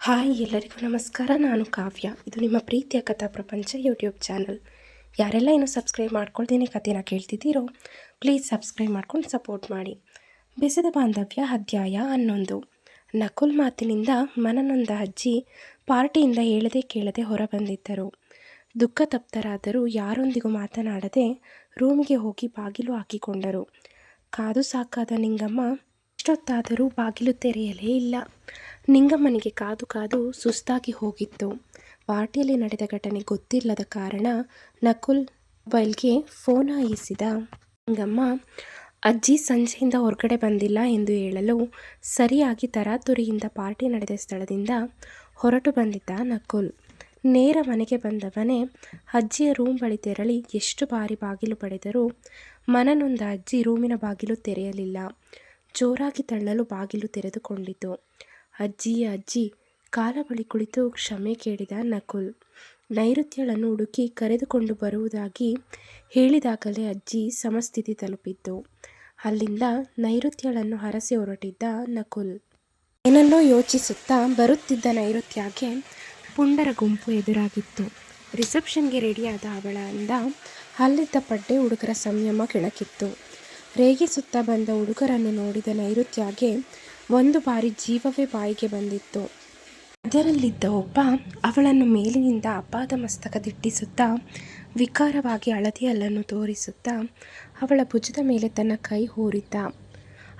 Hi, ಎಲ್ಲರಿಗೂ ನಮಸ್ಕಾರ. ನಾನು ಕಾವ್ಯ. ಇದು ನಿಮ್ಮ ಪ್ರೀತಿಯ ಕಥಾ ಪ್ರಪಂಚ ಯೂಟ್ಯೂಬ್ ಚಾನಲ್. ಯಾರೆಲ್ಲ ಇನ್ನು ಸಬ್ಸ್ಕ್ರೈಬ್ ಮಾಡ್ಕೊಳ್ತೀನಿ ಕಥೆನ ಕೇಳ್ತಿದ್ದೀರೋ ಪ್ಲೀಸ್ ಸಬ್ಸ್ಕ್ರೈಬ್ ಮಾಡ್ಕೊಂಡು ಸಪೋರ್ಟ್ ಮಾಡಿ. ಬೆಸೆದ ಬಾಂಧವ್ಯ ಅಧ್ಯಾಯ ಹನ್ನೊಂದು. ನಕುಲ್ ಮಾತಿನಿಂದ ಮನನೊಂದ ಅಜ್ಜಿ ಪಾರ್ಟಿಯಿಂದ ಹೇಳದೆ ಕೇಳದೆ ಹೊರಬಂದಿದ್ದರು. ದುಃಖ ತಪ್ತರಾದರೂ ಯಾರೊಂದಿಗೂ ಮಾತನಾಡದೆ ರೂಮಿಗೆ ಹೋಗಿ ಬಾಗಿಲು ಹಾಕಿಕೊಂಡರು. ಕಾದು ಸಾಕಾದ ನಿಂಗಮ್ಮ ಎಷ್ಟೊತ್ತಾದರೂ ಬಾಗಿಲು ತೆರೆಯಲೇ ಇಲ್ಲ. ನಿಂಗಮ್ಮನಿಗೆ ಕಾದು ಕಾದು ಸುಸ್ತಾಗಿ ಹೋಗಿತ್ತು. ಪಾರ್ಟಿಯಲ್ಲಿ ನಡೆದ ಘಟನೆ ಗೊತ್ತಿಲ್ಲದ ಕಾರಣ ನಕುಲ್ ಮೊಬೈಲ್ಗೆ ಫೋನ್ ಹಾಯಿಸಿದ ನಿಂಗಮ್ಮ, ಅಜ್ಜಿ ಸಂಜೆಯಿಂದ ಹೊರಗಡೆ ಬಂದಿಲ್ಲ ಎಂದು ಹೇಳಲು ಸರಿಯಾಗಿ ತರಾತುರಿಯಿಂದ ಪಾರ್ಟಿ ನಡೆದ ಸ್ಥಳದಿಂದ ಹೊರಟು ಬಂದಿದ್ದ ನಕುಲ್. ನೇರ ಮನೆಗೆ ಬಂದವನೇ ಅಜ್ಜಿಯ ರೂಮ್ ಬಳಿ ತೆರಳಿ ಎಷ್ಟು ಬಾರಿ ಬಾಗಿಲು ಪಡೆದರೂ ಮನನೊಂದ ಅಜ್ಜಿ ರೂಮಿನ ಬಾಗಿಲು ತೆರೆಯಲಿಲ್ಲ. ಜೋರಾಗಿ ತಳ್ಳಲು ಬಾಗಿಲು ತೆರೆದುಕೊಂಡಿತು. ಅಜ್ಜಿ ಅಜ್ಜಿ, ಕಾಲ ಬಳಿ ಕುಳಿತು ಕ್ಷಮೆ ಕೇಳಿದ ನಕುಲ್. ನೈಋತ್ಯಳನ್ನು ಹುಡುಕಿ ಕರೆದುಕೊಂಡು ಬರುವುದಾಗಿ ಹೇಳಿದಾಗಲೇ ಅಜ್ಜಿ ಸಮಸ್ಥಿತಿ ತಲುಪಿತ್ತು. ಅಲ್ಲಿಂದ ನೈಋತ್ಯಳನ್ನು ಹರಸಿ ಹೊರಟಿದ್ದ ನಕುಲ್. ಏನನ್ನೋ ಯೋಚಿಸುತ್ತಾ ಬರುತ್ತಿದ್ದ ನೈಋತ್ಯಗೆ ಪುಂಡರ ಗುಂಪು ಎದುರಾಗಿತ್ತು. ರಿಸೆಪ್ಷನ್ಗೆ ರೆಡಿಯಾದ ಅವಳಿಂದ ಅಲ್ಲಿದ್ದ ಪಡ್ಡೆ ಹುಡುಗರ ಸಂಯಮ ಕೆಣಕಿತ್ತು. ರೇಗಿಸುತ್ತಾ ಬಂದ ಹುಡುಗರನ್ನು ನೋಡಿದ ನೈಋತ್ಯಗೆ ಒಂದು ಬಾರಿ ಜೀವವೇ ಬಾಯಿಗೆ ಬಂದಿತ್ತು. ಅದರಲ್ಲಿದ್ದ ಒಬ್ಬ ಅವಳನ್ನು ಮೇಲಿನಿಂದ ಅಪಾದ ಮಸ್ತಕ ದಿಟ್ಟಿಸುತ್ತಾ, ವಿಕಾರವಾಗಿ ಹಳದಿ ಹಲ್ಲನ್ನು ತೋರಿಸುತ್ತಾ, ಅವಳ ಭುಜದ ಮೇಲೆ ತನ್ನ ಕೈ ಹೂರಿದ್ದ.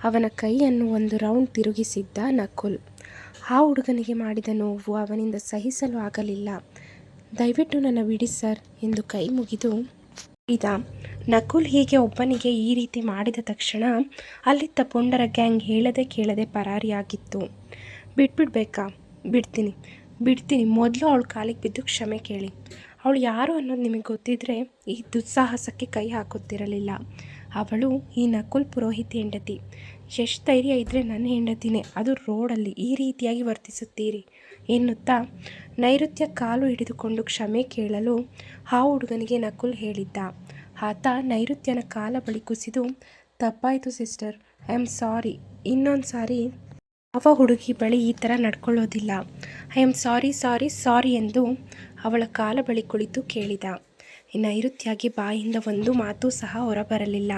ಅವನ ಕೈಯನ್ನು ಒಂದು ರೌಂಡ್ ತಿರುಗಿಸಿದ್ದ ನಕುಲ್. ಆ ಹುಡುಗನಿಗೆ ಮಾಡಿದ ನೋವು ಅವನಿಂದ ಸಹಿಸಲು ಆಗಲಿಲ್ಲ. ದಯವಿಟ್ಟು ನನ್ನ ಬಿಡಿ ಸರ್ ಎಂದು ಕೈ ಮುಗಿದು ಇದ. ನಕುಲ್ ಹೀಗೆ ಒಬ್ಬನಿಗೆ ಈ ರೀತಿ ಮಾಡಿದ ತಕ್ಷಣ ಅಲ್ಲಿದ್ದ ಪುಂಡರ ಗ್ಯಾಂಗ್ ಹೇಳದೆ ಕೇಳದೆ ಪರಾರಿಯಾಗಿತ್ತು. ಬಿಟ್ಬಿಡ್ಬೇಕಾ? ಬಿಡ್ತೀನಿ. ಬಿಡ್ತೀನಿ. ಮೊದಲು ಅವಳು ಕಾಲಿಗೆ ಬಿದ್ದು ಕ್ಷಮೆ ಕೇಳಿ. ಅವಳು ಯಾರು ಅನ್ನೋದು ನಿಮಗೆ ಗೊತ್ತಿದ್ದರೆ ಈ ದುಸ್ಸಾಹಸಕ್ಕೆ ಕೈ ಹಾಕುತ್ತಿರಲಿಲ್ಲ. ಅವಳು ಈ ನಕುಲ್ ಪುರೋಹಿತ್ ಹೆಂಡತಿ. ಎಷ್ಟು ಧೈರ್ಯ ಇದ್ದರೆ ನನ್ನ ಹೆಂಡತಿನೇ. ಅದು ರೋಡಲ್ಲಿ ಈ ರೀತಿಯಾಗಿ ವರ್ತಿಸುತ್ತೀರಿ ಎನ್ನುತ್ತಾ ನೈಋತ್ಯ ಕಾಲು ಹಿಡಿದುಕೊಂಡು ಕ್ಷಮೆ ಕೇಳಲು ಆ ಹುಡುಗನಿಗೆ ನಕುಲ್ ಹೇಳಿದ್ದ. ಆತ ನೈಋತ್ಯನ ಕಾಲ ಬಳಿ ಕುಸಿದು, ತಪ್ಪಾಯಿತು ಸಿಸ್ಟರ್, ಐ ಆಮ್ ಸಾರಿ. ಇನ್ನೊಂದು ಸಾರಿ ಯಾವ ಹುಡುಗಿ ಬಳಿ ಈ ಥರ ನಡ್ಕೊಳ್ಳೋದಿಲ್ಲ. ಐ ಆಮ್ ಸಾರಿ ಸಾರಿ ಸಾರಿ ಎಂದು ಅವಳ ಕಾಲ ಬಳಿ ಕುಳಿತು ಕೇಳಿದ. ನೈಋತ್ಯಾಗಿ ಬಾಯಿಂದ ಒಂದು ಮಾತು ಸಹ ಹೊರಬರಲಿಲ್ಲ.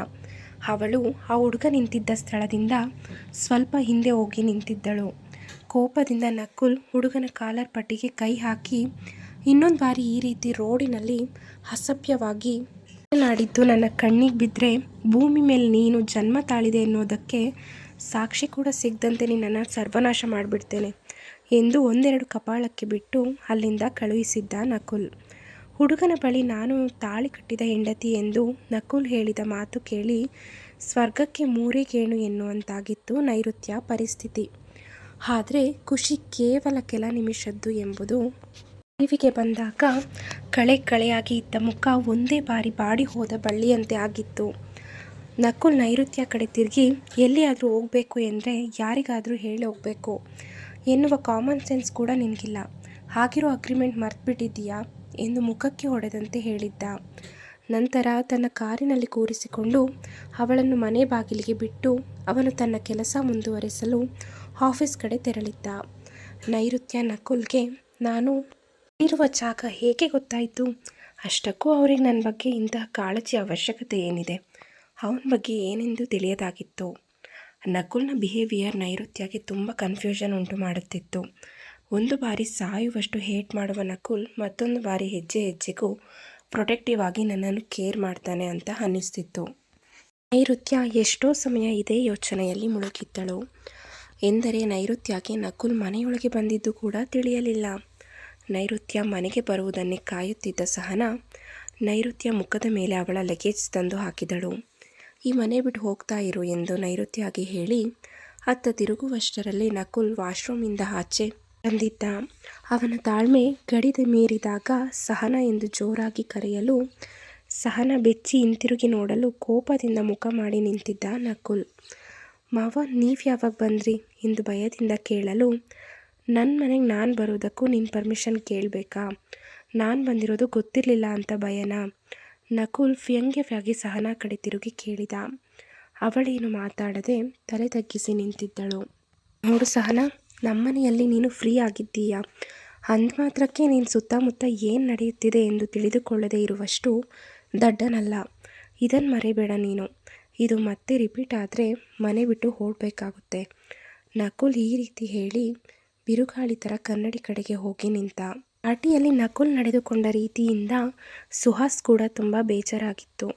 ಅವಳು ಆ ಹುಡುಗ ನಿಂತಿದ್ದ ಸ್ಥಳದಿಂದ ಸ್ವಲ್ಪ ಹಿಂದೆ ಹೋಗಿ ನಿಂತಿದ್ದಳು. ಕೋಪದಿಂದ ನಕುಲ್ ಹುಡುಗನ ಕಾಲರ್ ಪಟ್ಟಿಗೆ ಕೈ ಹಾಕಿ, ಇನ್ನೊಂದು ಬಾರಿ ಈ ರೀತಿ ರೋಡಿನಲ್ಲಿ ಅಸಭ್ಯವಾಗಿ ಮಾತನಾಡಿದ್ದು ನನ್ನ ಕಣ್ಣಿಗೆ ಬಿದ್ದರೆ ಭೂಮಿ ಮೇಲೆ ನೀನು ಜನ್ಮ ತಾಳಿದೆ ಅನ್ನೋದಕ್ಕೆ ಸಾಕ್ಷಿ ಕೂಡ ಸಿಗದಂತೆ ನಿನ್ನನ್ನು ಸರ್ವನಾಶ ಮಾಡಿಬಿಡ್ತೇನೆ ಎಂದು ಒಂದೆರಡು ಕಪಾಳಕ್ಕೆ ಬಿಟ್ಟು ಅಲ್ಲಿಂದ ಕಳುಹಿಸಿದ್ದ ನಕುಲ್. ಹುಡುಗನ ಬಳಿ ನಾನು ತಾಳಿ ಕಟ್ಟಿದ ಹೆಂಡತಿ ಎಂದು ನಕುಲ್ ಹೇಳಿದ ಮಾತು ಕೇಳಿ, ಸ್ವರ್ಗಕ್ಕೆ ಮೂರೇ ಗೇಣು ಎನ್ನುವಂತಾಗಿತ್ತು ನೈಋತ್ಯ ಪರಿಸ್ಥಿತಿ. ಆದರೆ ಖುಷಿ ಕೇವಲ ಕೆಲ ನಿಮಿಷದ್ದು ಎಂಬುದು ಅರಿವಿಗೆ ಬಂದಾಗ ಕಳೆ ಕಳೆಯಾಗಿ ಇದ್ದ ಮುಖ ಒಂದೇ ಬಾರಿ ಬಾಡಿ ಹೋದ ಬಳ್ಳಿಯಂತೆ ಆಗಿತ್ತು. ನಕುಲ್ ನೈಋತ್ಯ ಕಡೆ ತಿರುಗಿ ಎಲ್ಲಿಯಾದರೂ ಹೋಗಬೇಕು ಎಂದರೆ ಯಾರಿಗಾದರೂ ಹೇಳಿ ಹೋಗಬೇಕು. ಎನ್ನುವ ಕಾಮನ್ ಸೆನ್ಸ್ ಕೂಡ ನಿನಗಿಲ್ಲ. ಆಗಿರೋ ಅಗ್ರಿಮೆಂಟ್ ಮರ್ತುಬಿಟ್ಟಿದ್ದೀಯಾ ಎಂದು ಮುಖಕ್ಕೆ ಹೊಡೆದಂತೆ ಹೇಳಿದ್ದ. ನಂತರ ತನ್ನ ಕಾರಿನಲ್ಲಿ ಕೂರಿಸಿಕೊಂಡು ಅವಳನ್ನು ಮನೆ ಬಾಗಿಲಿಗೆ ಬಿಟ್ಟು ಅವನು ತನ್ನ ಕೆಲಸ ಮುಂದುವರೆಸಲು ಆಫೀಸ್ ಕಡೆ ತೆರಳಿದ್ದ. ನೈಋತ್ಯ ನಕುಲ್ಗೆ, ನಾನು ಇರುವ ಜಾಗ ಹೇಗೆ ಗೊತ್ತಾಯಿತು? ಅಷ್ಟಕ್ಕೂ ಅವರಿಗೆ ನನ್ನ ಬಗ್ಗೆ ಇಂತಹ ಕಾಳಜಿ ಅವಶ್ಯಕತೆ ಏನಿದೆ? ಅವನ ಬಗ್ಗೆ ಏನೆಂದು ತಿಳಿಯದಾಗಿತ್ತು. ನಕುಲ್ನ ಬಿಹೇವಿಯರ್ ನೈಋತ್ಯಕ್ಕೆ ತುಂಬ ಕನ್ಫ್ಯೂಷನ್ ಉಂಟು ಮಾಡುತ್ತಿತ್ತು. ಒಂದು ಬಾರಿ ಸಾಯುವಷ್ಟು ಹೇಟ್ ಮಾಡುವ ನಕುಲ್ ಮತ್ತೊಂದು ಬಾರಿ ಹೆಜ್ಜೆ ಹೆಜ್ಜೆಗೂ ಪ್ರೊಟೆಕ್ಟಿವ್ ಆಗಿ ನನ್ನನ್ನು ಕೇರ್ ಮಾಡ್ತಾನೆ ಅಂತ ಅನ್ನಿಸ್ತಿತ್ತು. ನೈಋತ್ಯ ಎಷ್ಟೋ ಸಮಯ ಇದೇ ಯೋಚನೆಯಲ್ಲಿ ಮುಳುಗಿದ್ದಳು. ಎಂದರೆ ನೈಋತ್ಯಕ್ಕೆ ನಕುಲ್ ಮನೆಯೊಳಗೆ ಬಂದಿದ್ದು ಕೂಡ ತಿಳಿಯಲಿಲ್ಲ. ನೈಋತ್ಯ ಮನೆಗೆ ಬರುವುದನ್ನೇ ಕಾಯುತ್ತಿದ್ದ ಸಹನ ನೈಋತ್ಯ ಮುಖದ ಮೇಲೆ ಅವಳ ಲಗೇಜ್ ತಂದು ಹಾಕಿದಳು. ಈ ಮನೆ ಬಿಟ್ಟು ಹೋಗ್ತಾ ಇರು ಎಂದು ನೈಋತ್ಯಾಗಿ ಹೇಳಿ, ಅತ್ತ ತಿರುಗುವಷ್ಟರಲ್ಲಿ ನಕುಲ್ ವಾಶ್ರೂಮಿಂದ ಆಚೆ ಬಂದಿದ್ದ. ಅವನ ತಾಳ್ಮೆ ಗಡಿದ ಮೀರಿದಾಗ ಸಹನ ಎಂದು ಜೋರಾಗಿ ಕರೆಯಲು ಸಹನ ಬೆಚ್ಚಿ ಹಿಂತಿರುಗಿ ನೋಡಲು ಕೋಪದಿಂದ ಮುಖ ಮಾಡಿ ನಿಂತಿದ್ದ ನಕುಲ್. ಮಾವ, ನೀವು ಯಾವಾಗ ಬಂದ್ರಿ? ಎಂದು ಭಯದಿಂದ ಕೇಳಲು ನನ್ನ ಮನೆಗೆ ನಾನು ಬರೋದಕ್ಕೂ ನಿನ್ನ ಪರ್ಮಿಷನ್ ಕೇಳಬೇಕಾ? ನಾನು ಬಂದಿರೋದು ಗೊತ್ತಿರಲಿಲ್ಲ ಅಂತ ಭಯನಾ, ನಕುಲ್ ವ್ಯಂಗ್ಯವಾಗಿ ಸಹನಾ ಕಡೆ ತಿರುಗಿ ಕೇಳಿದ. ಅವಳೇನು ಮಾತಾಡದೆ ತಲೆ ತಗ್ಗಿಸಿ ನಿಂತಿದ್ದಳು. ನೋಡು ಸಹನಾ ನಮ್ಮನೆಯಲ್ಲಿ ನೀನು ಫ್ರೀ ಆಗಿದ್ದೀಯಾ? ಅಂದ್ಮಾತ್ರಕ್ಕೆ ನೀನು ಸುತ್ತಮುತ್ತ ಏನು ನಡೆಯುತ್ತಿದೆ ಎಂದು ತಿಳಿದುಕೊಳ್ಳದೇ ಇರುವಷ್ಟು ದಡ್ಡನಲ್ಲ. ಇದನ್ನು ಮರೆಯಬೇಡ ನೀನು. ಇದು ಮತ್ತೆ ರಿಪೀಟ್ ಆದರೆ ಮನೆ ಬಿಟ್ಟು ಹೋಗಬೇಕಾಗುತ್ತೆ. ನಕುಲ್ ಈ ರೀತಿ ಹೇಳಿ ಬಿರುಗಾಳಿ ಥರ ಕನ್ನಡಿ ಕಡೆಗೆ ಹೋಗಿ ನಿಂತ. ಅಟಿಯಲ್ಲಿ ನಕುಲ್ ನಡೆದುಕೊಂಡ ರೀತಿಯಿಂದ ಸುಹಾಸ್ ಕೂಡ ತುಂಬ ಬೇಜಾರಾಗಿತ್ತು.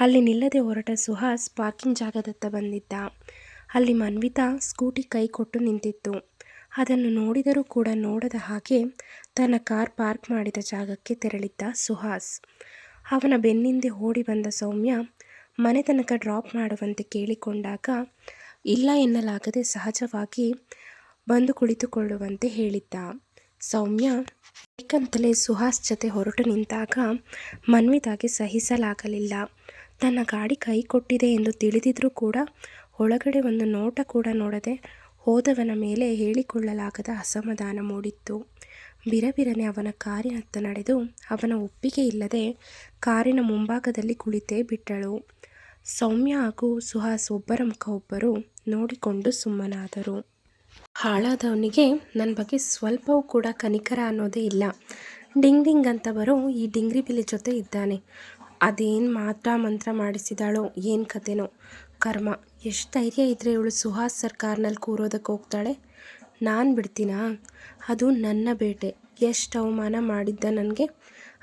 ಅಲ್ಲಿ ನಿಲ್ಲದೆ ಹೊರಟ ಸುಹಾಸ್ ಪಾರ್ಕಿಂಗ್ ಜಾಗದತ್ತ ಬಂದಿದ್ದ. ಅಲ್ಲಿ ಮನ್ವಿತಾ ಸ್ಕೂಟಿ ಕೈ ಕೊಟ್ಟು ನಿಂತಿತ್ತು. ಅದನ್ನು ನೋಡಿದರೂ ಕೂಡ ನೋಡದ ಹಾಗೆ ತನ್ನ ಕಾರ್ ಪಾರ್ಕ್ ಮಾಡಿದ ಜಾಗಕ್ಕೆ ತೆರಳಿದ್ದ ಸುಹಾಸ್. ಅವನ ಬೆನ್ನಿಂದೆ ಓಡಿ ಬಂದ ಸೌಮ್ಯ ಮನೆ ತನಕ ಡ್ರಾಪ್ ಮಾಡುವಂತೆ ಕೇಳಿಕೊಂಡಾಗ, ಇಲ್ಲ ಎನ್ನಲಾಗದೆ ಸಹಜವಾಗಿ ಬಂದು ಕುಳಿತುಕೊಳ್ಳುವಂತೆ ಹೇಳಿದ್ದ. ಸೌಮ್ಯ ಏಕಂತಲೇ ಸುಹಾಸ್ ಜೊತೆ ಹೊರಟು ನಿಂತಾಗ ಮನ್ವಿತಾಗೆ ಸಹಿಸಲಾಗಲಿಲ್ಲ. ತನ್ನ ಗಾಡಿ ಕೈ ಕೊಟ್ಟಿದೆ ಎಂದು ತಿಳಿದಿದ್ರೂ ಕೂಡ ಒಳಗಡೆ ಒಂದು ನೋಟ ಕೂಡ ನೋಡದೆ ಹೋದವನ ಮೇಲೆ ಹೇಳಿಕೊಳ್ಳಲಾಗದ ಅಸಮಾಧಾನ ಮೂಡಿತ್ತು. ಬಿರಬಿರನೆ ಅವನ ಕಾರಿನತ್ತ ನಡೆದು ಅವನ ಒಪ್ಪಿಗೆ ಇಲ್ಲದೆ ಕಾರಿನ ಮುಂಭಾಗದಲ್ಲಿ ಕುಳಿತೇ ಬಿಟ್ಟಳು. ಸೌಮ್ಯ ಹಾಗೂ ಸುಹಾಸ್ ಒಬ್ಬರ ಮುಖ ಒಬ್ಬರು ನೋಡಿಕೊಂಡು ಸುಮ್ಮನಾದರು. ಹಾಳಾದವನಿಗೆ ನನ್ನ ಬಗ್ಗೆ ಸ್ವಲ್ಪವೂ ಕೂಡ ಕನಿಕರ ಅನ್ನೋದೇ ಇಲ್ಲ. ಡಿಂಗ್ ಡಿಂಗ್ ಅಂತ ಬರೋ ಈ ಡಿಂಗ್ರಿ ಬಿಲಿ ಜೊತೆ ಇದ್ದಾನೆ. ಅದೇನು ಮಾತ್ರ ಮಂತ್ರ ಮಾಡಿಸಿದಾಳೋ ಏನು ಕತೆನೋ. ಕರ್ಮ, ಎಷ್ಟು ಧೈರ್ಯ ಇದ್ದರೆ ಇವಳು ಸುಹಾಸ್ ಸರ್ಕಾರ್ನಲ್ಲಿ ಕೂರೋದಕ್ಕೆ ಹೋಗ್ತಾಳೆ? ನಾನು ಬಿಡ್ತೀನಾ? ಅದು ನನ್ನ ಬೇಟೆ. ಎಷ್ಟು ಅವಮಾನ ಮಾಡಿದ್ದ ನನಗೆ?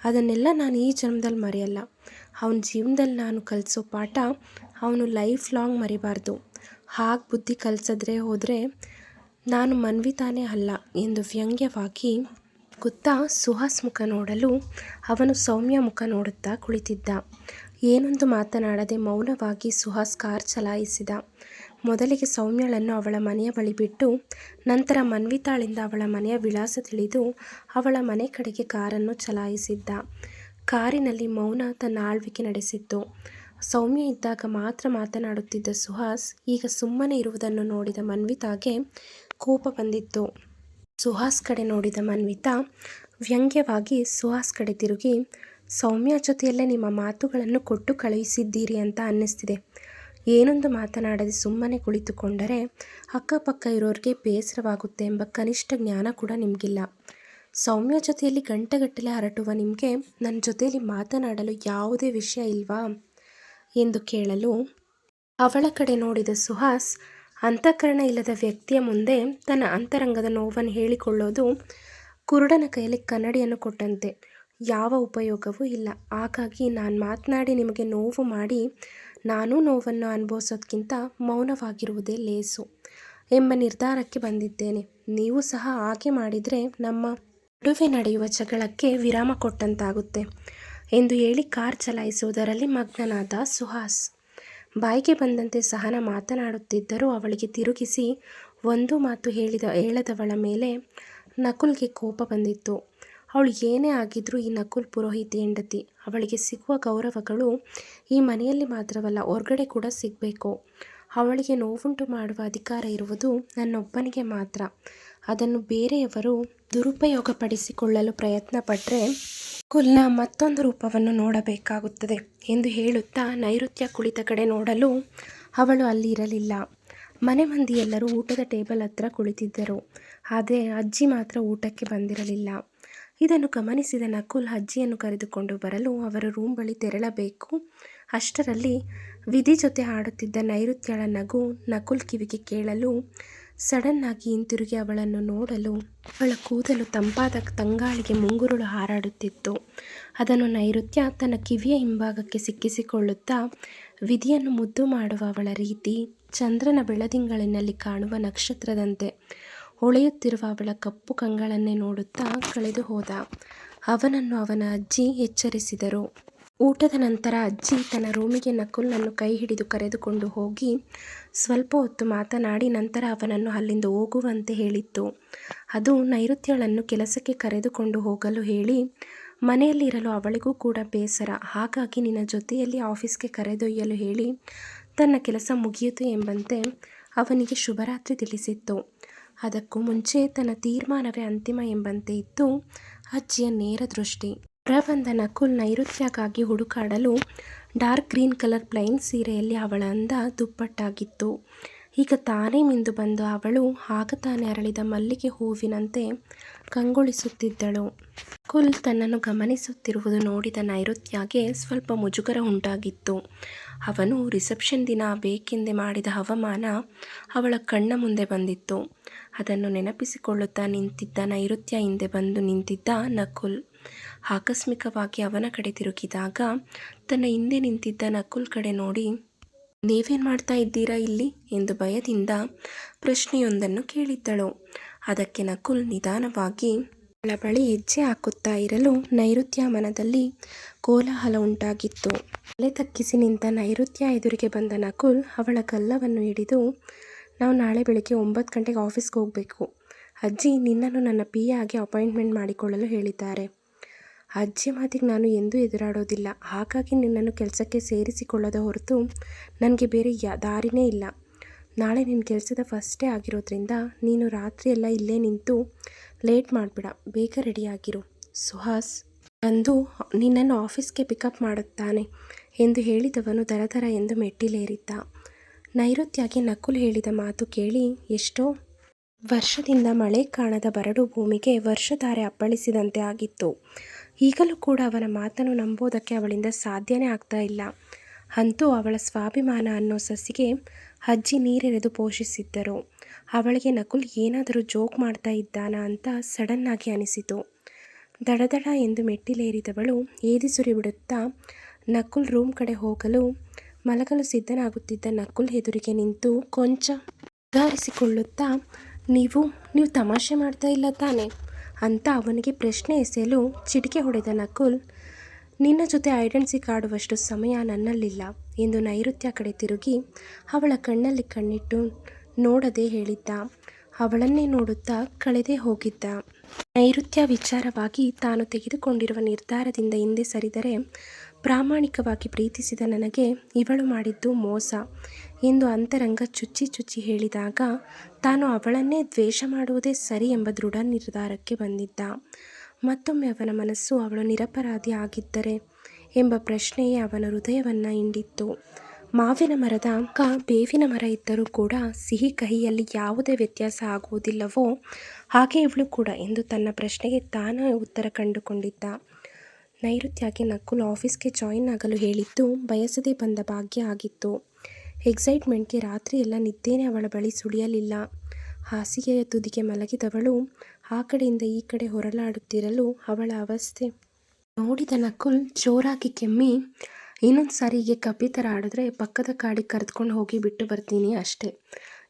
ಅದನ್ನೆಲ್ಲ ನಾನು ಈ ಜನ್ಮದಲ್ಲಿ ಮರೆಯಲ್ಲ. ಅವನ ಜೀವನದಲ್ಲಿ ನಾನು ಕಲಿಸೋ ಪಾಠ ಅವನು ಲೈಫ್ ಲಾಂಗ್ ಮರಿಬಾರ್ದು. ಹಾಗೆ ಬುದ್ಧಿ ಕಲಿಸಿದ್ರೆ ಹೋದರೆ ನಾನು ಮನ್ವಿತಾನೇ ಅಲ್ಲ ಎಂದು ವ್ಯಂಗ್ಯವಾಗಿ ಗೊತ್ತಾ ಸುಹಾಸ್ ಮುಖ ನೋಡಲು ಅವನು ಸೌಮ್ಯ ಮುಖ ನೋಡುತ್ತಾ ಕುಳಿತಿದ್ದ. ಏನೊಂದು ಮಾತನಾಡದೆ ಮೌನವಾಗಿ ಸುಹಾಸ್ ಕಾರ್ ಚಲಾಯಿಸಿದ. ಮೊದಲಿಗೆ ಸೌಮ್ಯಳನ್ನು ಅವಳ ಮನೆಯ ಬಳಿ ಬಿಟ್ಟು, ನಂತರ ಮನ್ವಿತಾಳಿಂದ ಅವಳ ಮನೆಯ ವಿಳಾಸ ತಿಳಿದು ಅವಳ ಮನೆ ಕಡೆಗೆ ಕಾರನ್ನು ಚಲಾಯಿಸಿದ್ದ. ಕಾರಿನಲ್ಲಿ ಮೌನ ತನ್ನ ಆಳ್ವಿಕೆ ನಡೆಸಿತ್ತು. ಸೌಮ್ಯ ಇದ್ದಾಗ ಮಾತ್ರ ಮಾತನಾಡುತ್ತಿದ್ದ ಸುಹಾಸ್, ಈಗ ಸುಮ್ಮನೆ ಇರುವುದನ್ನು ನೋಡಿದ ಮನ್ವಿತಾಗೆ ಕೋಪ ಬಂದಿತ್ತು. ಸುಹಾಸ್ ಕಡೆ ನೋಡಿದ ಮನ್ವಿತಾ, ವ್ಯಂಗ್ಯವಾಗಿ ಸುಹಾಸ್ ಕಡೆ ತಿರುಗಿ, ಸೌಮ್ಯ ಜೊತೆಯಲ್ಲೇ ನಿಮ್ಮ ಮಾತುಗಳನ್ನು ಕೊಟ್ಟು ಕಳುಹಿಸಿದ್ದೀರಿ ಅಂತ ಅನ್ನಿಸ್ತಿದೆ. ಏನೊಂದು ಮಾತನಾಡದೆ ಸುಮ್ಮನೆ ಕುಳಿತುಕೊಂಡರೆ ಅಕ್ಕಪಕ್ಕ ಇರೋರಿಗೆ ಬೇಸರವಾಗುತ್ತೆ ಎಂಬ ಕನಿಷ್ಠ ಜ್ಞಾನ ಕೂಡ ನಿಮಗಿಲ್ಲ. ಸೌಮ್ಯ ಜೊತೆಯಲ್ಲಿ ಗಂಟೆಗಟ್ಟಲೆ ಹರಟುವ ನಿಮಗೆ ನನ್ನ ಜೊತೆಯಲ್ಲಿ ಮಾತನಾಡಲು ಯಾವುದೇ ವಿಷಯ ಇಲ್ವಾ? ಎಂದು ಕೇಳಲು ಅವಳ ಕಡೆ ನೋಡಿದ ಸುಹಾಸ್, ಅಂತಃಕರಣ ಇಲ್ಲದ ವ್ಯಕ್ತಿಯ ಮುಂದೆ ತನ್ನ ಅಂತರಂಗದ ನೋವನ್ನು ಹೇಳಿಕೊಳ್ಳೋದು ಕುರುಡನ ಕೈಯಲ್ಲಿ ಕನ್ನಡಿಯನ್ನು ಕೊಟ್ಟಂತೆ. ಯಾವ ಉಪಯೋಗವೂ ಇಲ್ಲ. ಹಾಗಾಗಿ ನಾನು ಮಾತನಾಡಿ ನಿಮಗೆ ನೋವು ಮಾಡಿ ನಾನೂ ನೋವನ್ನು ಅನುಭವಿಸೋದಕ್ಕಿಂತ ಮೌನವಾಗಿರುವುದೇ ಲೇಸು ಎಂಬ ನಿರ್ಧಾರಕ್ಕೆ ಬಂದಿದ್ದೇನೆ. ನೀವು ಸಹ ಹಾಗೆ ಮಾಡಿದರೆ ನಮ್ಮ ನಡುವೆ ನಡೆಯುವ ಜಗಳಕ್ಕೆ ವಿರಾಮ ಕೊಟ್ಟಂತಾಗುತ್ತೆ ಎಂದು ಹೇಳಿ ಕಾರ್ ಚಲಾಯಿಸುವುದರಲ್ಲಿ ಮಗ್ನನಾದ ಸುಹಾಸ್. ಬಾಯಿಗೆ ಬಂದಂತೆ ಸಹನ ಮಾತನಾಡುತ್ತಿದ್ದರೂ ಅವಳಿಗೆ ತಿರುಗಿಸಿ ಒಂದು ಮಾತು ಹೇಳಿದ, ಹೇಳದವಳ ಮೇಲೆ ನಕುಲ್ಗೆ ಕೋಪ ಬಂದಿತ್ತು. ಅವಳು ಏನೇ ಆಗಿದ್ರೂ ಈ ನಕುಲ್ ಪುರೋಹಿತಿ ಹೆಂಡತಿ. ಅವಳಿಗೆ ಸಿಗುವ ಗೌರವಗಳು ಈ ಮನೆಯಲ್ಲಿ ಮಾತ್ರವಲ್ಲ, ಹೊರಗಡೆ ಕೂಡ ಸಿಗಬೇಕು. ಅವಳಿಗೆ ನೋವುಂಟು ಮಾಡುವ ಅಧಿಕಾರ ಇರುವುದು ನನ್ನೊಬ್ಬನಿಗೆ ಮಾತ್ರ. ಅದನ್ನು ಬೇರೆಯವರು ದುರುಪಯೋಗಪಡಿಸಿಕೊಳ್ಳಲು ಪ್ರಯತ್ನ ಪಟ್ಟರೆ ಕುಲ್ನ ಮತ್ತೊಂದು ರೂಪವನ್ನು ನೋಡಬೇಕಾಗುತ್ತದೆ ಎಂದು ಹೇಳುತ್ತಾ ನೈಋತ್ಯ ಕುಳಿತ ಕಡೆ ನೋಡಲು ಅವಳು ಅಲ್ಲಿ ಇರಲಿಲ್ಲ ಮನೆ ಮಂದಿ ಎಲ್ಲರೂ ಊಟದ ಟೇಬಲ್ ಹತ್ರ ಕುಳಿತಿದ್ದರು. ಆದರೆ ಅಜ್ಜಿ ಮಾತ್ರ ಊಟಕ್ಕೆ ಬಂದಿರಲಿಲ್ಲ. ಇದನ್ನು ಗಮನಿಸಿದ ನಕುಲ್ ಅಜ್ಜಿಯನ್ನು ಕರೆದುಕೊಂಡು ಬರಲು ಅವರ ರೂಮ್ ಬಳಿ ತೆರಳಬೇಕು. ಅಷ್ಟರಲ್ಲಿ ವಿಧಿ ಜೊತೆ ಆಡುತ್ತಿದ್ದ ನೈಋತ್ಯಳ ನಗು ನಕುಲ್ ಕಿವಿಗೆ ಕೇಳಲು ಸಡನ್ನಾಗಿ ಹಿಂತಿರುಗಿ ಅವಳನ್ನು ನೋಡಲು ಅವಳ ಕೂದಲು ತಂಪಾದ ತಂಗಾಳಿಗೆ ಮುಂಗುರುಳು ಹಾರಾಡುತ್ತಿತ್ತು. ಅದನ್ನು ನೈಋತ್ಯ ತನ್ನ ಕಿವಿಯ ಹಿಂಭಾಗಕ್ಕೆ ಸಿಕ್ಕಿಸಿಕೊಳ್ಳುತ್ತಾ ವಿಧಿಯನ್ನು ಮುದ್ದು ಮಾಡುವ ಅವಳ ರೀತಿ ಚಂದ್ರನ ಬೆಳದಿಂಗಳಿನಲ್ಲಿ ಕಾಣುವ ನಕ್ಷತ್ರದಂತೆ ಹೊಳೆಯುತ್ತಿರುವ ಅವಳ ಕಪ್ಪು ಕಂಗಳನ್ನೇ ನೋಡುತ್ತಾ ಕಳೆದು ಹೋದ. ಅವನನ್ನು ಅವನ ಅಜ್ಜಿ ಎಚ್ಚರಿಸಿದರು. ಊಟದ ನಂತರ ಅಜ್ಜಿ ತನ್ನ ರೂಮಿಗೆ ನಕುಲ್ನನ್ನು ಕೈ ಹಿಡಿದು ಕರೆದುಕೊಂಡು ಹೋಗಿ ಸ್ವಲ್ಪ ಹೊತ್ತು ಮಾತನಾಡಿ ನಂತರ ಅವನನ್ನು ಅಲ್ಲಿಂದ ಹೋಗುವಂತೆ ಹೇಳಿತ್ತು. ಅದು ನೈಋತ್ಯಳನ್ನು ಕೆಲಸಕ್ಕೆ ಕರೆದುಕೊಂಡು ಹೋಗಲು ಹೇಳಿ, ಮನೆಯಲ್ಲಿರಲು ಅವಳಿಗೂ ಕೂಡ ಬೇಸರ. ಹಾಗಾಗಿ ನಿನ್ನ ಜೊತೆಯಲ್ಲಿ ಆಫೀಸ್ಗೆ ಕರೆದೊಯ್ಯಲು ಹೇಳಿ, ತನ್ನ ಕೆಲಸ ಮುಗಿಯಿತು ಎಂಬಂತೆ ಅವನಿಗೆ ಶುಭರಾತ್ರಿ ತಿಳಿಸಿತ್ತು. ಅದಕ್ಕೂ ಮುಂಚೆ ತನ್ನ ತೀರ್ಮಾನವೇ ಅಂತಿಮ ಎಂಬಂತೆ ಇತ್ತು ಅಜ್ಜಿಯ ನೇರ ದೃಷ್ಟಿ. ಹೊರಬಂದ ನಕುಲ್ ನೈಋತ್ಯಕ್ಕಾಗಿ ಹುಡುಕಾಡಲು ಡಾರ್ಕ್ ಗ್ರೀನ್ ಕಲರ್ ಪ್ಲೈನ್ ಸೀರೆಯಲ್ಲಿ ಅವಳ ಅಂದ ದುಪ್ಪಟ್ಟಾಗಿತ್ತು. ಈಗ ತಾನೇ ಮಿಂದು ಬಂದು ಅವಳು ಆಗ ತಾನೇ ಅರಳಿದ ಮಲ್ಲಿಗೆ ಹೂವಿನಂತೆ ಕಂಗೊಳಿಸುತ್ತಿದ್ದಳು. ಕುಲ್ ತನ್ನನ್ನು ಗಮನಿಸುತ್ತಿರುವುದು ನೋಡಿದ ನೈಋತ್ಯಗೆ ಸ್ವಲ್ಪ ಮುಜುಗರ ಉಂಟಾಗಿತ್ತು. ಅವನು ರಿಸೆಪ್ಷನ್ ದಿನ ಬೇಕೆಂದೇ ಮಾಡಿದ ಹವಾಮಾನ ಅವಳ ಕಣ್ಣ ಮುಂದೆ ಬಂದಿತ್ತು. ಅದನ್ನು ನೆನಪಿಸಿಕೊಳ್ಳುತ್ತಾ ನಿಂತಿದ್ದ ನೈಋತ್ಯ ಹಿಂದೆ ಬಂದು ನಿಂತಿದ್ದ ನಕುಲ್. ಆಕಸ್ಮಿಕವಾಗಿ ಅವನ ಕಡೆ ತಿರುಗಿದಾಗ ತನ್ನ ಹಿಂದೆ ನಿಂತಿದ್ದ ನಕುಲ್ ಕಡೆ ನೋಡಿ, ನೀವೇನು ಮಾಡ್ತಾ ಇದ್ದೀರಾ ಇಲ್ಲಿ? ಎಂದು ಭಯದಿಂದ ಪ್ರಶ್ನೆಯೊಂದನ್ನು ಕೇಳಿದ್ದಳು. ಅದಕ್ಕೆ ನಕುಲ್ ನಿಧಾನವಾಗಿ ಅವಳ ಬಳಿ ಹೆಜ್ಜೆ ಹಾಕುತ್ತಾ ಇರಲು ನೈಋತ್ಯ ಮನದಲ್ಲಿ ಕೋಲಾಹಲ ಉಂಟಾಗಿತ್ತು. ತಲೆ ತಕ್ಕಿಸಿ ನಿಂತ ನೈಋತ್ಯ ಎದುರಿಗೆ ಬಂದ ನಕುಲ್ ಅವಳ ಗಲ್ಲವನ್ನು ಹಿಡಿದು, ನಾವು ನಾಳೆ ಬೆಳಗ್ಗೆ ಒಂಬತ್ತು ಗಂಟೆಗೆ ಆಫೀಸ್ಗೆ ಹೋಗಬೇಕು. ಅಜ್ಜಿ, ನಿನ್ನನ್ನು ನನ್ನ ಪಿ. ಆಗಿ ಅಪಾಯಿಂಟ್ಮೆಂಟ್ ಮಾಡಿಕೊಳ್ಳಲು ಹೇಳಿದ್ದಾರೆ. ಅಜ್ಜಿ ಮಾತಿಗೆ ನಾನು ಎಂದೂ ಎದುರಾಡೋದಿಲ್ಲ. ಹಾಗಾಗಿ ನಿನ್ನನ್ನು ಕೆಲಸಕ್ಕೆ ಸೇರಿಸಿಕೊಳ್ಳದ ಹೊರತು ನನಗೆ ಬೇರೆ ದಾರಿನೇ ಇಲ್ಲ. ನಾಳೆ ನಿನ್ನ ಕೆಲಸದ ಫಸ್ಟೇ ಆಗಿರೋದ್ರಿಂದ ನೀನು ರಾತ್ರಿಯೆಲ್ಲ ಇಲ್ಲೇ ನಿಂತು ಲೇಟ್ ಮಾಡಿಬಿಡ, ಬೇಗ ರೆಡಿಯಾಗಿರು. ಸುಹಾಸ್ ಅಂದು ನಿನ್ನನ್ನು ಆಫೀಸ್ಗೆ ಪಿಕಪ್ ಮಾಡುತ್ತಾನೆ ಎಂದು ಹೇಳಿದವನು ದರ ದರ ಎಂದು ಮೆಟ್ಟಿಲೇರಿದ್ದ. ನೈಋತ್ಯಾಗಿ ನಕುಲ್ ಹೇಳಿದ ಮಾತು ಕೇಳಿ ಎಷ್ಟೋ ವರ್ಷದಿಂದ ಮಳೆ ಕಾಣದ ಬರಡು ಭೂಮಿಗೆ ವರ್ಷಧಾರೆ ಅಪ್ಪಳಿಸಿದಂತೆ ಆಗಿತ್ತು. ಈಗಲೂ ಕೂಡ ಅವನ ಮಾತನ್ನು ನಂಬೋದಕ್ಕೆ ಅವಳಿಂದ ಸಾಧ್ಯನೇ ಆಗ್ತಾ ಇಲ್ಲ. ಅಂತೂ ಅವಳ ಸ್ವಾಭಿಮಾನ ಅನ್ನೋ ಸಸಿಗೆ ಅಜ್ಜಿ ನೀರೆರೆದು ಪೋಷಿಸಿದ್ದರು. ಅವಳಿಗೆ ನಕುಲ್ ಏನಾದರೂ ಜೋಕ್ ಮಾಡ್ತಾ ಇದ್ದಾನ ಅಂತ ಸಡನ್ನಾಗಿ ಅನಿಸಿತು. ದಡದಡ ಎಂದು ಮೆಟ್ಟಿಲೇರಿದವಳು ಏದಿ ಸುರಿಬಿಡುತ್ತಾ ನಕುಲ್ ರೂಮ್ ಕಡೆ ಹೋಗಲು ಮಲಗಲು ಸಿದ್ಧನಾಗುತ್ತಿದ್ದ ನಕುಲ್ ಎದುರಿಗೆ ನಿಂತು ಕೊಂಚ ಸುಧಾರಿಸಿಕೊಳ್ಳುತ್ತಾ, ನೀವು ನೀವು ತಮಾಷೆ ಮಾಡ್ತಾ ಇಲ್ಲ ತಾನೆ? ಅಂತ ಅವನಿಗೆ ಪ್ರಶ್ನೆ ಎಸೆಯಲು ಚಿಟಿಕೆ ಹೊಡೆದ ನಕುಲ್ ನಿನ್ನ ಜೊತೆ ಐಡೆನ್ಸಿ ಕಾಡುವಷ್ಟು ಸಮಯ ನನ್ನಲ್ಲಿಲ್ಲ ಎಂದು ನೈಋತ್ಯ ಕಡೆ ತಿರುಗಿ ಅವಳ ಕಣ್ಣಲ್ಲಿ ಕಣ್ಣಿಟ್ಟು ನೋಡದೆ ಹೇಳಿದ್ದ. ಅವಳನ್ನೇ ನೋಡುತ್ತಾ ಕಳೆದೇ ಹೋಗಿದ್ದ. ನೈಋತ್ಯ ವಿಚಾರವಾಗಿ ತಾನು ತೆಗೆದುಕೊಂಡಿರುವ ನಿರ್ಧಾರದಿಂದ ಹಿಂದೆ ಸರಿದರೆ ಪ್ರಾಮಾಣಿಕವಾಗಿ ಪ್ರೀತಿಸಿದ ನನಗೆ ಇವಳು ಮಾಡಿದ್ದು ಮೋಸ ಎಂದು ಅಂತರಂಗ ಚುಚ್ಚಿ ಚುಚ್ಚಿ ಹೇಳಿದಾಗ ತಾನು ಅವಳನ್ನೇ ದ್ವೇಷ ಮಾಡುವುದೇ ಸರಿ ಎಂಬ ದೃಢ ನಿರ್ಧಾರಕ್ಕೆ ಬಂದಿದ್ದ. ಮತ್ತೊಮ್ಮೆ ಅವನ ಮನಸ್ಸು ಅವಳು ನಿರಪರಾಧಿ ಆಗಿದ್ದರೆ ಎಂಬ ಪ್ರಶ್ನೆಯೇ ಅವನ ಹೃದಯವನ್ನು ಹಿಂಡಿತ್ತು. ಮಾವಿನ ಮರದ ಅಂಕ, ಬೇವಿನ ಮರ ಇದ್ದರೂ ಕೂಡ ಸಿಹಿ ಕಹಿಯಲ್ಲಿ ಯಾವುದೇ ವ್ಯತ್ಯಾಸ ಆಗುವುದಿಲ್ಲವೋ ಹಾಗೆ ಇವಳು ಕೂಡ ಎಂದು ತನ್ನ ಪ್ರಶ್ನೆಗೆ ತಾನೇ ಉತ್ತರ ಕಂಡುಕೊಂಡಿದ್ದ. ನೈಋತ್ಯಕ್ಕೆ ನಕುಲ್ ಆಫೀಸ್ಗೆ ಜಾಯಿನ್ ಆಗಲು ಹೇಳಿದ್ದು ಬಯಸದೇ ಬಂದ ಭಾಗ್ಯ ಆಗಿತ್ತು. ಎಕ್ಸೈಟ್ಮೆಂಟ್ಗೆ ರಾತ್ರಿಯೆಲ್ಲ ನಿದ್ದೇನೆ ನಿದ್ದೆನೇ ಅವಳ ಬಳಿ ಸುಳಿಯಲಿಲ್ಲ. ಹಾಸಿಗೆಯ ತುದಿಗೆ ಮಲಗಿದವಳು ಆ ಕಡೆಯಿಂದ ಈ ಕಡೆ ಹೊರಲಾಡುತ್ತಿರಲು ಅವಳ ಅವಸ್ಥೆ. ನೋಡಿದ ನಕುಲ್ ಜೋರಾಗಿ ಕೆಮ್ಮಿ. ಇನ್ನೊಂದು ಸಾರಿ ಹೀಗೆ ಕಪ್ಪಿ ಥರ ಆಡಿದ್ರೆ ಪಕ್ಕದ ಕಾಡಿಗೆ ಕರೆದುಕೊಂಡು ಹೋಗಿ ಬಿಟ್ಟು ಬರ್ತೀನಿ ಅಷ್ಟೇ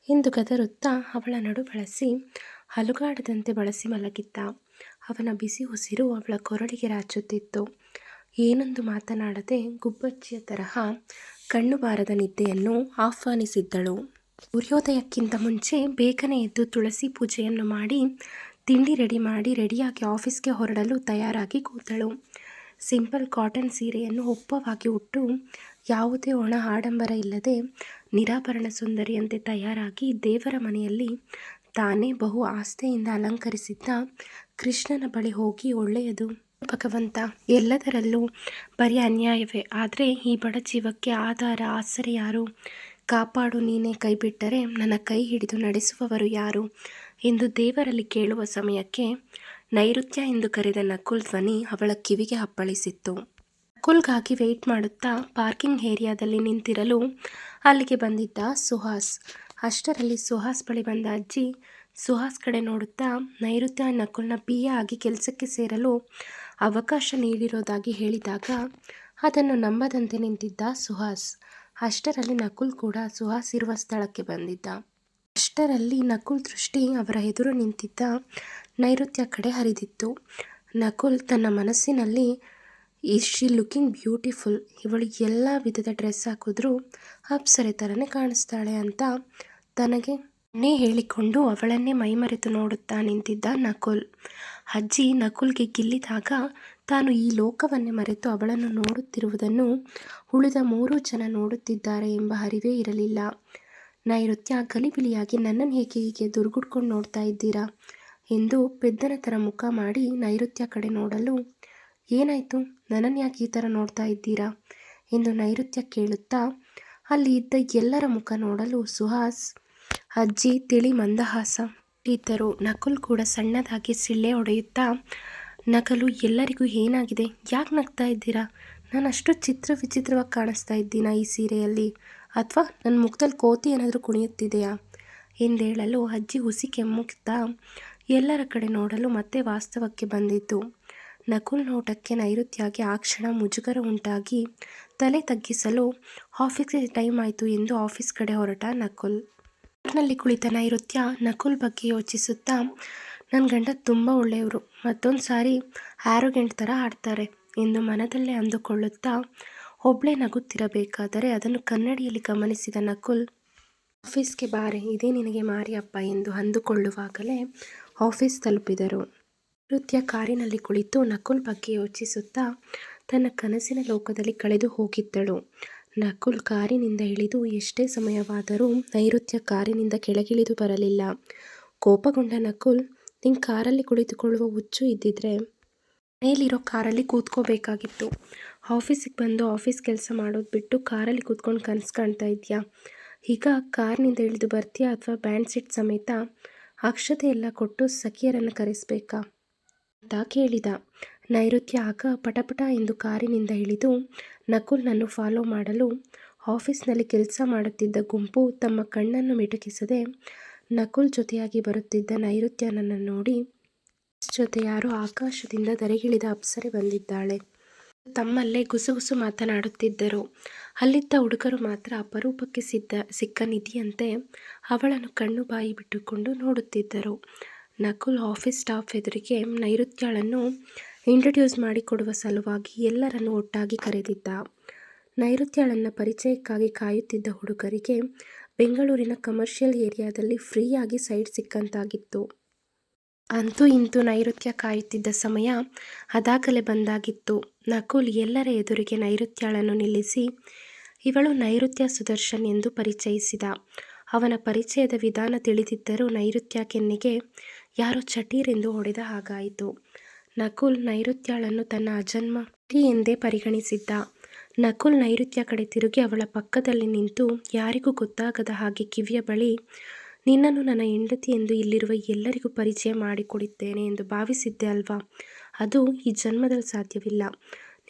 ಎಂದು ಗದರುತ್ತಾ ಅವಳ ನಡು ಬಳಸಿ, ಹಲುಗಾಡದಂತೆ ಬಳಸಿ ಮಲಗಿದ್ದ. ಅವನ ಬಿಸಿ ಉಸಿರು ಅವಳ ಕೊರಳಿಗೆ ರಾಚುತ್ತಿತ್ತು. ಏನೊಂದು ಮಾತನಾಡದೆ ಗುಬ್ಬಚ್ಚಿಯ ತರಹ ಕಣ್ಣು ಬಾರದ ನಿದ್ದೆಯನ್ನು ಆಹ್ವಾನಿಸಿದ್ದಳು. ಸೂರ್ಯೋದಯಕ್ಕಿಂತ ಮುಂಚೆ ಬೇಗನೆ ಎದ್ದು ತುಳಸಿ ಪೂಜೆಯನ್ನು ಮಾಡಿ ತಿಂಡಿ ರೆಡಿ ಮಾಡಿ ರೆಡಿಯಾಗಿ ಆಫೀಸ್ಗೆ ಹೊರಡಲು ತಯಾರಾಗಿ ಕೂತಳು. ಸಿಂಪಲ್ ಕಾಟನ್ ಸೀರೆಯನ್ನು ಒಪ್ಪವಾಗಿ ಉಟ್ಟು ಯಾವುದೇ ಒಣ ಆಡಂಬರ ಇಲ್ಲದೆ ನಿರಾಭರಣ ಸುಂದರಿಯಂತೆ ತಯಾರಾಗಿ ದೇವರ ಮನೆಯಲ್ಲಿ ತಾನೇ ಬಹು ಆಸ್ತೆಯಿಂದ ಅಲಂಕರಿಸಿದ್ದ ಕೃಷ್ಣನ ಬಳಿ ಹೋಗಿ ಒಳ್ಳೆಯದು. ಭಗವಂತ, ಎಲ್ಲದರಲ್ಲೂ ಬರೀ ಅನ್ಯಾಯವೇ? ಆದರೆ ಈ ಬಡ ಜೀವಕ್ಕೆ ಆಧಾರ, ಆಸರೆ ಯಾರು? ಕಾಪಾಡು ನೀನೇ ಕೈಬಿಟ್ಟರೆ ನನ್ನ ಕೈ ಹಿಡಿದು ನಡೆಸುವವರು ಯಾರು? ಎಂದು ದೇವರಲ್ಲಿ ಕೇಳುವ ಸಮಯಕ್ಕೆ ನೈಋತ್ಯ ಎಂದು ಕರೆದ ನಕುಲ್ ಧ್ವನಿ ಅವಳ ಕಿವಿಗೆ ಅಪ್ಪಳಿಸಿತ್ತು. ನಕುಲ್ಗಾಗಿ ವೆಯ್ಟ್ ಮಾಡುತ್ತಾ ಪಾರ್ಕಿಂಗ್ ಏರಿಯಾದಲ್ಲಿ ನಿಂತಿರಲು ಅಲ್ಲಿಗೆ ಬಂದಿದ್ದ ಸುಹಾಸ್. ಅಷ್ಟರಲ್ಲಿ ಸುಹಾಸ್ ಬಳಿ ಬಂದ ಅಜ್ಜಿ ಸುಹಾಸ್ ಕಡೆ ನೋಡುತ್ತಾ ನೈಋತ್ಯ ನಕುಲ್ನ ಪಿ ಆಗಿ ಕೆಲಸಕ್ಕೆ ಸೇರಲು ಅವಕಾಶ ನೀಡಿರೋದಾಗಿ ಹೇಳಿದಾಗ ಅದನ್ನು ನಂಬದಂತೆ ನಿಂತಿದ್ದ ಸುಹಾಸ್. ಅಷ್ಟರಲ್ಲಿ ನಕುಲ್ ಕೂಡ ಸುಹಾಸ್ ಇರುವ ಸ್ಥಳಕ್ಕೆ ಬಂದಿದ್ದ. ಅಷ್ಟರಲ್ಲಿ ನಕುಲ್ ದೃಷ್ಟಿ ಅವರ ಎದುರು ನಿಂತಿದ್ದ ನೈಋತ್ಯ ಕಡೆ ಹರಿದಿತ್ತು. ನಕುಲ್ ತನ್ನ ಮನಸ್ಸಿನಲ್ಲಿ ಈಸ್ ಶಿ ಲುಕಿಂಗ್ ಬ್ಯೂಟಿಫುಲ್ ಇವಳು ಎಲ್ಲ ವಿಧದ ಡ್ರೆಸ್ ಹಾಕಿದ್ರೂ ಅಪ್ಸರೆ ಥರನೇ ಕಾಣಿಸ್ತಾಳೆ ಅಂತ ತನಗೆ ನೇ ಹೇಳಿಕೊಂಡು ಅವಳನ್ನೇ ಮೈಮರೆತು ನೋಡುತ್ತಾ ನಿಂತಿದ್ದ ನಕುಲ್. ಅಜ್ಜಿ ನಕುಲ್ಗೆ ಗಿಲ್ಲಿದಾಗ ತಾನು ಈ ಲೋಕವನ್ನೇ ಮರೆತು ಅವಳನ್ನು ನೋಡುತ್ತಿರುವುದನ್ನು ಉಳಿದ ಮೂರು ಜನ ನೋಡುತ್ತಿದ್ದಾರೆ ಎಂಬ ಅರಿವೇ ಇರಲಿಲ್ಲ. ನೈಋತ್ಯ ಗಲಿಬಿಲಿಯಾಗಿ ನನ್ನನ್ನು ಹೇಗೆ ಹೀಗೆ ದುರ್ಗುಡ್ಕೊಂಡು ನೋಡ್ತಾ ಇದ್ದೀರಾ? ಎಂದು ಪೆದ್ದನ ಥರ ಮುಖ ಮಾಡಿ ನೈಋತ್ಯ ಕಡೆ ನೋಡಲು, ಏನಾಯಿತು? ನನ್ನನ್ನು ಯಾಕೆ ಈ ಥರ ನೋಡ್ತಾ ಇದ್ದೀರಾ? ಎಂದು ನೈಋತ್ಯ ಕೇಳುತ್ತಾ, ಅಲ್ಲಿ ಇದ್ದ ಎಲ್ಲರ ಮುಖ ನೋಡಲು ಸುಹಾಸ್, ಅಜ್ಜಿ, ತಿಳಿ ಮಂದಹಾಸ ಇದ್ದರು. ನಕುಲ್ ಕೂಡ ಸಣ್ಣದಾಗಿ ಸಿಳ್ಳೆ ಹೊಡೆಯುತ್ತಾ, ನಕಲು ಎಲ್ಲರಿಗೂ ಏನಾಗಿದೆ? ಯಾಕೆ ನಗ್ತಾ ಇದ್ದೀರಾ? ನಾನು ಅಷ್ಟು ಚಿತ್ರ ವಿಚಿತ್ರವಾಗಿ ಕಾಣಿಸ್ತಾ ಇದ್ದೀನ ಈ ಸೀರೆಯಲ್ಲಿ? ಅಥವಾ ನನ್ನ ಮುಖದಲ್ಲಿ ಕೋತಿ ಏನಾದರೂ ಕುಣಿಯುತ್ತಿದೆಯಾ? ಎಂದೇಳಲು ಅಜ್ಜಿ ಹುಸಿ ಕೆಮ್ಮುತ್ತಾ ಎಲ್ಲರ ಕಡೆ ನೋಡಲು ಮತ್ತೆ ವಾಸ್ತವಕ್ಕೆ ಬಂದಿತು ನಕುಲ್ ನೋಟಕ್ಕೆ ನೈಋತ್ಯಾಗಿ ಆ ಕ್ಷಣ ಮುಜುಗರ ಉಂಟಾಗಿ ತಲೆ ತಗ್ಗಿಸಲು ಆಫೀಸ್ಗೆ ಟೈಮ್ ಆಯಿತು ಎಂದು ಆಫೀಸ್ ಕಡೆ ಹೊರಟ ನಕುಲ್. ನಲ್ಲಿ ಕುಳಿತ ನೈಋತ್ಯ ನಕುಲ್ ಬಗ್ಗೆ ಯೋಚಿಸುತ್ತಾ ನನ್ನ ಗಂಡ ತುಂಬ ಒಳ್ಳೆಯವರು ಮತ್ತೊಂದು ಸಾರಿ ಆರೋಗ್ಯಂಟ್ ಥರ ಆಡ್ತಾರೆ ಎಂದು ಮನದಲ್ಲೇ ಅಂದುಕೊಳ್ಳುತ್ತಾ ಒಬ್ಬಳೇ ನಗುತ್ತಿರಬೇಕಾದರೆ ಅದನ್ನು ಕನ್ನಡಿಯಲ್ಲಿ ಗಮನಿಸಿದ ನಕುಲ್, ಆಫೀಸ್ಗೆ ಬಾರೆ, ಇದೇ ನಿನಗೆ ಮಾರಿಯಪ್ಪ ಎಂದು ಅಂದುಕೊಳ್ಳುವಾಗಲೇ ಆಫೀಸ್ ತಲುಪಿದರು. ನೃತ್ಯ ಕಾರಿನಲ್ಲಿ ಕುಳಿತು ನಕುಲ್ ಬಗ್ಗೆ ಯೋಚಿಸುತ್ತಾ ತನ್ನ ಕನಸಿನ ಲೋಕದಲ್ಲಿ ಕಳೆದು ಹೋಗಿದ್ದಳು. ನಕುಲ್ ಕಾರಿನಿಂದ ಇಳಿದು ಎಷ್ಟೇ ಸಮಯವಾದರೂ ನೈಋತ್ಯ ಕಾರಿನಿಂದ ಕೆಳಗಿಳಿದು ಬರಲಿಲ್ಲ. ಕೋಪಗೊಂಡ ನಕುಲ್ ನಿಂಗೆ ಕಾರಲ್ಲಿ ಕುಳಿತುಕೊಳ್ಳುವ ಹುಚ್ಚು ಇದ್ದಿದ್ರೆ ಮನೆಯಲ್ಲಿರೋ ಕಾರಲ್ಲಿ ಕೂತ್ಕೋಬೇಕಾಗಿತ್ತು. ಆಫೀಸಿಗೆ ಬಂದು ಆಫೀಸ್ ಕೆಲಸ ಮಾಡೋದು ಬಿಟ್ಟು ಕಾರಲ್ಲಿ ಕೂತ್ಕೊಂಡು ಕನಸು ಕಾಣ್ತಾ ಇದೆಯಾ? ಈಗ ಕಾರ್ನಿಂದ ಇಳಿದು ಬರ್ತೀಯಾ ಅಥವಾ ಬ್ಯಾಂಡ್ ಸೀಟ್ ಸಮೇತ ಅಕ್ಷತೆ ಎಲ್ಲ ಕೊಟ್ಟು ಸಖಿಯರನ್ನು ಕರೆಸಬೇಕಾ? ಅಂತ ಕೇಳಿದ. ನೈಋತ್ಯ ಆಗ ಪಟಪಟ ಎಂದು ಕಾರಿನಿಂದ ಇಳಿದು ನಕುಲ್ನನ್ನು ಫಾಲೋ ಮಾಡಲು ಆಫೀಸ್ನಲ್ಲಿ ಕೆಲಸ ಮಾಡುತ್ತಿದ್ದ ಗುಂಪು ತಮ್ಮ ಕಣ್ಣನ್ನು ಮಿಟುಕಿಸದೆ ನಕುಲ್ ಜೊತೆಯಾಗಿ ಬರುತ್ತಿದ್ದ ನೈಋತ್ಯನನ್ನು ನೋಡಿ ಜೊತೆ ಯಾರೋ ಆಕಾಶದಿಂದ ಧರೆಗಿಳಿದ ಅಪ್ಸರೆ ಬಂದಿದ್ದಾಳೆ. ತಮ್ಮಲ್ಲೇ ಗುಸುಗುಸು ಮಾತನಾಡುತ್ತಿದ್ದರು. ಅಲ್ಲಿದ್ದ ಹುಡುಗರು ಮಾತ್ರ ಅಪರೂಪಕ್ಕೆ ಸಿದ್ಧ, ಸಿಕ್ಕ ನಿಧಿಯಂತೆ ಅವಳನ್ನು ಕಣ್ಣು ಬಾಯಿ ಬಿಟ್ಟುಕೊಂಡು ನೋಡುತ್ತಿದ್ದರು. ನಕುಲ್ ಆಫೀಸ್ ಸ್ಟಾಫ್ ಎದುರಿಗೆ ನೈಋತ್ಯಳನ್ನು ಇಂಟ್ರಡ್ಯೂಸ್ ಮಾಡಿಕೊಡುವ ಸಲುವಾಗಿ ಎಲ್ಲರನ್ನು ಒಟ್ಟಾಗಿ ಕರೆದಿದ್ದ. ನೈಋತ್ಯಳನ್ನ ಪರಿಚಯಕ್ಕಾಗಿ ಕಾಯುತ್ತಿದ್ದ ಹುಡುಗರಿಗೆ ಬೆಂಗಳೂರಿನ ಕಮರ್ಷಿಯಲ್ ಏರಿಯಾದಲ್ಲಿ ಫ್ರೀಯಾಗಿ ಸೈಟ್ ಸಿಕ್ಕಂತಾಗಿತ್ತು. ಅಂತೂ ಇಂತೂ ನೈಋತ್ಯ ಕಾಯುತ್ತಿದ್ದ ಸಮಯ ಅದಾಗಲೇ ಬಂದಾಗಿತ್ತು. ನಕುಲ್ ಎಲ್ಲರ ಎದುರಿಗೆ ನೈಋತ್ಯಳನ್ನು ನಿಲ್ಲಿಸಿ, ಇವಳು ನೈಋತ್ಯ ಸುದರ್ಶನ್ ಎಂದು ಪರಿಚಯಿಸಿದ. ಅವನ ಪರಿಚಯದ ವಿಧಾನ ತಿಳಿದಿದ್ದರೂ ನೈಋತ್ಯ ಕೆನ್ನೆಗೆ ಯಾರೋ ಚಟೀರೆಂದು ಹೊಡೆದ ಹಾಗಾಯಿತು. ನಕುಲ್ ನೈಋತ್ಯಳನ್ನು ತನ್ನ ಅಜನ್ಮ ಎಂದೇ ಪರಿಗಣಿಸಿದ್ದ. ನಕುಲ್ ನೈಋತ್ಯ ಕಡೆ ತಿರುಗಿ ಅವಳ ಪಕ್ಕದಲ್ಲಿ ನಿಂತು ಯಾರಿಗೂ ಗೊತ್ತಾಗದ ಹಾಗೆ ಕಿವಿಯ ಬಳಿ ನಿನ್ನನ್ನು ನನ್ನ ಹೆಂಡತಿ ಎಂದು ಇಲ್ಲಿರುವ ಎಲ್ಲರಿಗೂ ಪರಿಚಯ ಮಾಡಿಕೊಡುತ್ತೇನೆ ಎಂದು ಭಾವಿಸಿದ್ದೆ ಅಲ್ವಾ? ಅದು ಈ ಜನ್ಮದಲ್ಲಿ ಸಾಧ್ಯವಿಲ್ಲ.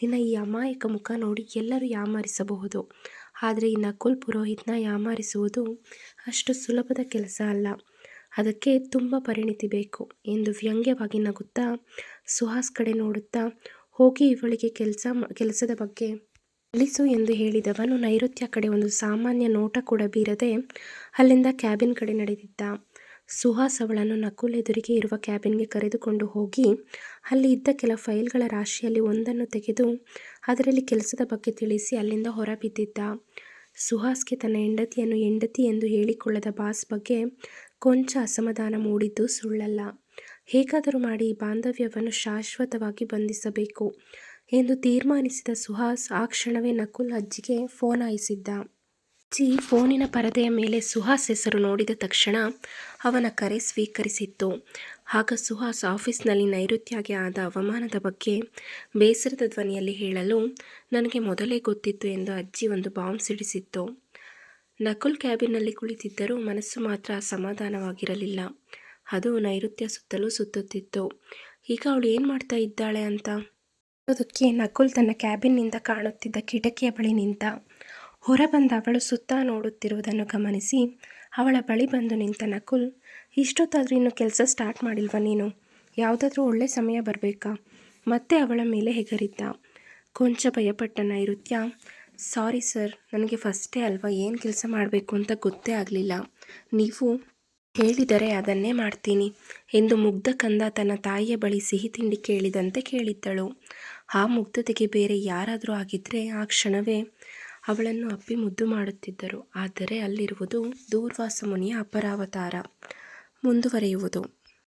ನಿನ್ನ ಈ ಅಮಾಯಕ ಮುಖ ನೋಡಿ ಎಲ್ಲರೂ ಯಾಮಾರಿಸಬಹುದು. ಆದರೆ ಈ ನಕುಲ್ ಪುರೋಹಿತ್ನ ಯಾಮಾರಿಸುವುದು ಅಷ್ಟು ಸುಲಭದ ಕೆಲಸ ಅಲ್ಲ. ಅದಕ್ಕೆ ತುಂಬ ಪರಿಣಿತಿ ಬೇಕು ಎಂದು ವ್ಯಂಗ್ಯವಾಗಿ ನಗುತ್ತಾ ಸುಹಾಸ್ ಕಡೆ ನೋಡುತ್ತಾ ಹೋಗಿ ಇವಳಿಗೆ ಕೆಲಸ ಕೆಲಸದ ಬಗ್ಗೆ ಕಳಿಸು ಎಂದು ಹೇಳಿದವನು ನೈಋತ್ಯ ಕಡೆ ಒಂದು ಸಾಮಾನ್ಯ ನೋಟ ಕೂಡ ಬೀರದೆ ಅಲ್ಲಿಂದ ಕ್ಯಾಬಿನ್ ಕಡೆ ನಡೆದಿದ್ದ. ಸುಹಾಸ್ ಅವಳನ್ನು ನಕುಲೆದುರಿಗೆ ಇರುವ ಕ್ಯಾಬಿನ್ಗೆ ಕರೆದುಕೊಂಡು ಹೋಗಿ, ಅಲ್ಲಿ ಇದ್ದ ಕೆಲ ಫೈಲ್ಗಳ ರಾಶಿಯಲ್ಲಿ ಒಂದನ್ನು ತೆಗೆದು ಅದರಲ್ಲಿ ಕೆಲಸದ ಬಗ್ಗೆ ತಿಳಿಸಿ ಅಲ್ಲಿಂದ ಹೊರಬಿದ್ದಿದ್ದ. ಸುಹಾಸ್ಗೆ ತನ್ನ ಹೆಂಡತಿಯನ್ನು ಹೆಂಡತಿ ಎಂದು ಹೇಳಿಕೊಳ್ಳದ ಬಾಸ್ ಬಗ್ಗೆ ಕೊಂಚ ಅಸಮಾಧಾನ ಮೂಡಿದ್ದು ಸುಳ್ಳಲ್ಲ. ಹೇಗಾದರೂ ಮಾಡಿ ಈ ಬಾಂಧವ್ಯವನ್ನು ಶಾಶ್ವತವಾಗಿ ಬಂಧಿಸಬೇಕು. ಎಂದು ತೀರ್ಮಾನಿಸಿದ ಸುಹಾಸ್ ಆ ಕ್ಷಣವೇ ನಕುಲ್ ಅಜ್ಜಿಗೆ ಫೋನ್ ಹಾಯಿಸಿದ್ದ. ಅಜ್ಜಿ ಫೋನಿನ ಪರದೆಯ ಮೇಲೆ ಸುಹಾಸ್ ಹೆಸರು ನೋಡಿದ ತಕ್ಷಣ ಅವನ ಕರೆ ಸ್ವೀಕರಿಸಿತ್ತು. ಆಗ ಸುಹಾಸ್ ಆಫೀಸ್ನಲ್ಲಿ ನೈಋತ್ಯಾಗೆ ಆದ ಅವಮಾನದ ಬಗ್ಗೆ ಬೇಸರದ ಧ್ವನಿಯಲ್ಲಿ ಹೇಳಲು, ನನಗೆ ಮೊದಲೇ ಗೊತ್ತಿತ್ತು ಎಂದು ಅಜ್ಜಿ ಒಂದು ಬಾಂಬ್ ಸಿಡಿಸಿತ್ತು. ನಕುಲ್ ಕ್ಯಾಬಿನ್ನಲ್ಲಿ ಕುಳಿತಿದ್ದರೂ ಮನಸ್ಸು ಮಾತ್ರ ಸಮಾಧಾನವಾಗಿರಲಿಲ್ಲ ಅದು ನೈಋತ್ಯ ಸುತ್ತಲೂ ಸುತ್ತುತ್ತಿತ್ತು. ಈಗ ಅವಳು ಏನು ಮಾಡ್ತಾ ಇದ್ದಾಳೆ ಅಂತ? ಅದಕ್ಕೆ ನಕುಲ್ ತನ್ನ ಕ್ಯಾಬಿನ್ನಿಂದ ಕಾಣುತ್ತಿದ್ದ ಕಿಟಕಿಯ ಬಳಿ ನಿಂತ. ಹೊರಬಂದ ಅವಳು ಸುತ್ತ ನೋಡುತ್ತಿರುವುದನ್ನು ಗಮನಿಸಿ, ಅವಳ ಬಳಿ ಬಂದು ನಿಂತ ನಕುಲ್, ಇಷ್ಟೊತ್ತಾದರೂ ಇನ್ನು ಕೆಲಸ ಸ್ಟಾರ್ಟ್ ಮಾಡಿಲ್ವಾ ನೀನು? ಯಾವುದಾದ್ರೂ ಒಳ್ಳೆ ಸಮಯ ಬರಬೇಕಾ? ಮತ್ತೆ ಅವಳ ಮೇಲೆ ಹೆಗರಿದ್ದ. ಕೊಂಚ ಭಯಪಟ್ಟ ನೈಋತ್ಯ, ಸಾರಿ ಸರ್, ನನಗೆ ಫಸ್ಟೇ ಅಲ್ವಾ ಏನು ಕೆಲಸ ಮಾಡಬೇಕು ಅಂತ ಗೊತ್ತೇ ಆಗಲಿಲ್ಲ. ನೀವು ಹೇಳಿದರೆ ಅದನ್ನೇ ಮಾಡ್ತೀನಿ ಎಂದು ಮುಗ್ಧ ಕಂದ ತನ್ನ ತಾಯಿಯ ಬಳಿ ಸಿಹಿ ತಿಂಡಿ ಕೇಳಿದಂತೆ ಕೇಳಿದ್ದಳು. ಆ ಮುಗ್ಧತೆಗೆ ಬೇರೆ ಯಾರಾದರೂ ಆಗಿದ್ದರೆ ಆ ಕ್ಷಣವೇ ಅವಳನ್ನು ಅಪ್ಪಿ ಮುದ್ದು ಮಾಡುತ್ತಿದ್ದರು. ಆದರೆ ಅಲ್ಲಿರುವುದು ದೂರ್ವಾಸ ಮುನಿಯ ಅಪರಾವತಾರ. ಮುಂದುವರೆಯುವುದು.